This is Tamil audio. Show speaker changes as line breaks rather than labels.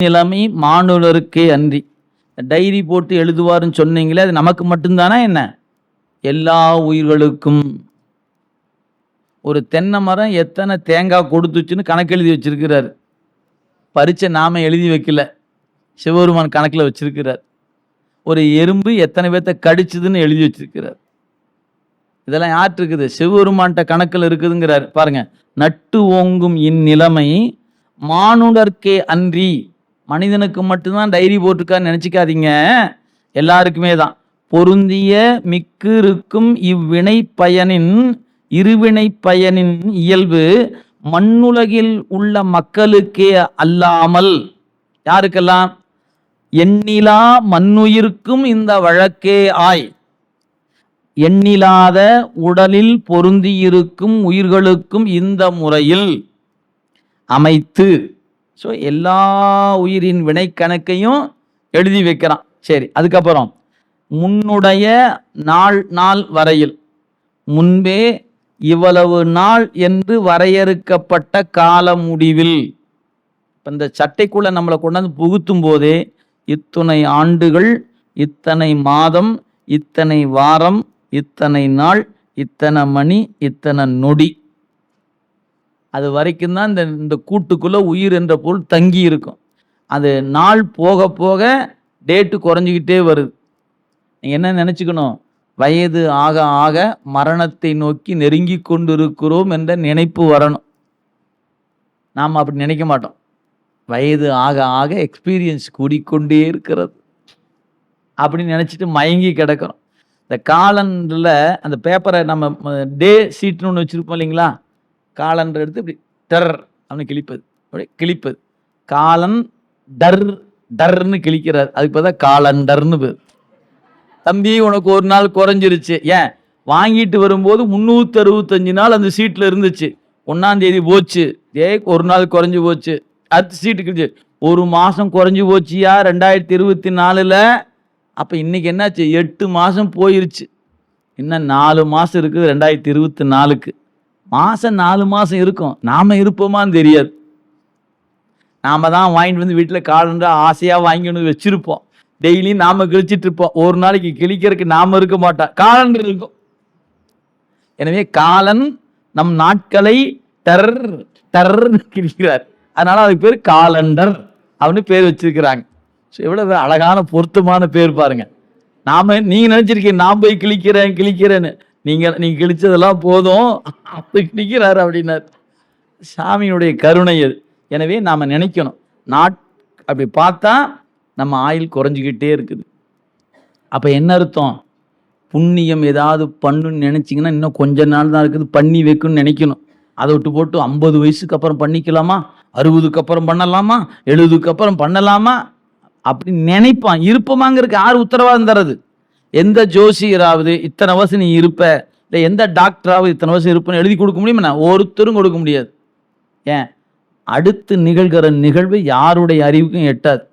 நிலைமை மானுடருக்கே அன்றி. டைரி போட்டு எழுதுவாருன்னு சொன்னீங்களே அது நமக்கு மட்டும்தானா என்ன? எல்லா உயிர்களுக்கும். ஒரு தென்னை மரம் எத்தனை தேங்காய் கொடுத்துச்சுன்னு கணக்கு எழுதி வச்சிருக்கிறார். பரீட்சை நாம எழுதி வைக்கல. சிவபெருமான் கணக்கில் வச்சிருக்கிறார். ஒரு எறும்பு எத்தனை பேர்த்த கடிச்சுதுன்னு எழுதி வச்சிருக்கிறார். இதெல்லாம் யார்ட்டு இருக்குது சிவபெருமான்கிட்ட கணக்கில் இருக்குதுங்கிறார். பாருங்க. நட்டு ஓங்கும் இந்நிலைமை மானுடர்க்கே அன்றி. மனிதனுக்கு மட்டும்தான் டைரி போட்டிருக்கான்னு நினச்சிக்காதீங்க. எல்லாருக்குமே தான். பொருந்திய மிக்கு இருக்கும் இவ்வினை பயனின் இருவினை பயனின் இயல்பு மண்ணுலகில் உள்ள மக்களுக்கே அல்லாமல். யாருக்கெல்லாம்? எண்ணிலா மண்ணுயிர்க்கும் இந்த வழக்கே ஆய். எண்ணிலாத உடலில் பொருந்தியிருக்கும் உயிர்களுக்கும் இந்த முறையில் அமைத்து ஸோ எல்லா உயிரின் வினை கணக்கையும் எழுதி வைக்கிறான். சரி அதுக்கப்புறம் முன்னுடைய நாள் நாள் வரையில். முன்பே இவ்வளவு நாள் என்று வரையறுக்கப்பட்ட கால முடிவில். இப்போ இந்த சட்டைக்குள்ளே நம்மளை கொண்டாந்து புகுத்தும் போதே இத்துணை ஆண்டுகள் இத்தனை மாதம் இத்தனை வாரம் இத்தனை நாள் இத்தனை மணி இத்தனை நொடி. அது வரைக்கும் தான் இந்த இந்த கூட்டுக்குள்ளே உயிர் என்ற பொருள் தங்கி இருக்கும். அது நாள் போக போக டேட்டு குறைஞ்சிக்கிட்டே வருது. என்ன நினச்சிக்கணும்? வயது ஆக ஆக மரணத்தை நோக்கி நெருங்கி கொண்டிருக்கிறோம் என்ற நினைப்பு வரணும். நாம் அப்படி நினைக்க மாட்டோம். வயது ஆக ஆக எக்ஸ்பீரியன்ஸ் கூடிக்கொண்டே இருக்கிறது. அப்படின்னு நினச்சிட்டு மயங்கி கிடக்கிறோம். இந்த காலண்டரில் அந்த பேப்பரை நம்ம டே சீட்னு ஒன்று வச்சுருப்போம் இல்லைங்களா? காலன்ற எடுத்து இப்படி டர் அப்படின்னு கிழிப்பது. அப்படியே கிழிப்பது. காலன் டர் டர்னு கிழிக்கிறார். அதுக்கு பார்த்தா காலண்டர்னு பேர். தம்பி உனக்கு ஒரு நாள் குறைஞ்சிருச்சு. ஏன்? வாங்கிட்டு வரும்போது முந்நூற்றி அறுபத்தஞ்சு நாள் அந்த சீட்டில் இருந்துச்சு. ஒன்றாந்தேதி போச்சு. ஏ ஒரு நாள் குறைஞ்சி போச்சு. அடுத்த சீட்டு கிழிச்சு ஒரு மாதம் குறைஞ்சி போச்சியா? ரெண்டாயிரத்தி இருபத்தி நாலில் அப்போ இன்னைக்கு என்னாச்சு? எட்டு மாதம் போயிருச்சு. இன்னும் நாலு மாதம் இருக்குது ரெண்டாயிரத்தி இருபத்தி நாலுக்கு மாதம் நாலு மாதம் இருக்கும். நாம் இருப்போமான்னு தெரியாது. நாம் தான் வாங்கிட்டு வந்து வீட்டில் காலண்டா ஆசையாக வாங்கிட்டு வந்து டெய்லியும் நாம் கிழிச்சிட்டு இருப்போம். ஒரு நாளைக்கு கிழிக்கிறதுக்கு நாம் இருக்க மாட்டோம் காலண்டர் இருக்கும். எனவே காலன் நம் நாட்களை டர் டர் கிழிக்கிறார். அதனால் அதுக்கு பேர் காலண்டர் அப்படின்னு பேர் வச்சிருக்கிறாங்க. ஸோ எவ்வளோ அழகான பொருத்தமான பேர் பாருங்கள் நாம் நீங்கள் நினச்சிருக்கீங்க நான் போய் கிழிக்கிறேன் கிழிக்கிறேன்னு. நீங்கள் நீங்கள் கிழிச்சதெல்லாம் போதும். அப்படி நிற்கிறார் அப்படின்னார். சாமியினுடைய கருணை அது எனவே நாம் நினைக்கணும். நாட் அப்படி பார்த்தா நம்ம ஆயில் குறைஞ்சிக்கிட்டே இருக்குது. அப்போ என்ன அர்த்தம்? புண்ணியம் ஏதாவது பண்ணுன்னு நினச்சிங்கன்னா இன்னும் கொஞ்ச நாள் தான் இருக்குது. பண்ணி வைக்கணும்னு நினைக்கணும். அதை விட்டு போட்டு ஐம்பது வயசுக்கு அப்புறம் பண்ணிக்கலாமா? அறுபதுக்கு அப்புறம் பண்ணலாமா? எழுபதுக்கு அப்புறம் பண்ணலாமா? அப்படி நினைப்பான். இருப்பமாங்கிறதுக்கு யார் உத்தரவாதம் தரது எந்த ஜோசியராவது இத்தனை வருஷம் நீ இருப்ப? இல்லை எந்த டாக்டராவது இத்தனை வருஷம் இருப்பேன்னு எழுதி கொடுக்க முடியுமா? ஒருத்தரும் கொடுக்க முடியாது. ஏன்? அடுத்து நிகழ்கிற நிகழ்வு யாருடைய அறிவுக்கும் எட்டாது.